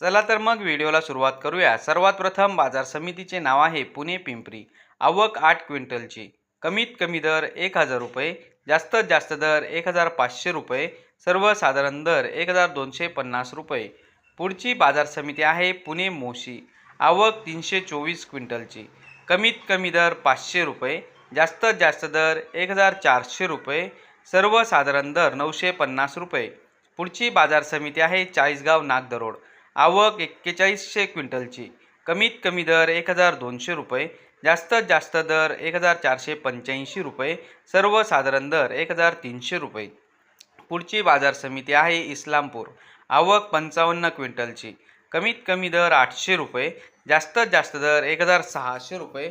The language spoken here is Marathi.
चला तर मग व्हिडिओला सुरुवात करूया. सर्वात प्रथम बाजार समितीचे नाव आहे पुणे पिंपरी. आवक आठ क्विंटलची. कमीत कमी दर एक हजार रुपये जास्तीत जास्त दर एक हजार पाचशे रुपये सर्वसाधारण दर एक हजार दोनशे पन्नास रुपये. पुढची बाजार समिती आहे पुणे मोशी. आवक तीनशे चोवीस क्विंटलची. कमीत कमी दर पाचशे रुपये जास्तीत जास्त दर एक हजार चारशे रुपये सर्वसाधारण दर नऊशे पन्नास रुपये. पुढची बाजार समिती आहे चाळीसगाव नागदरोड. आवक एक्केचाळीसशे क्विंटलची. कमीत कमी दर एक हजार दोनशे रुपये जास्तीत जास्त दर एक हजार चारशे पंच्याऐंशी रुपये सर्वसाधारण दर एक हजार तीनशे रुपये. पुढची बाजार समिती आहे इस्लामपूर. आवक पंचावन्न क्विंटलची. कमीत कमी दर आठशे रुपये जास्तीत जास्त दर एक हजार सहाशे रुपये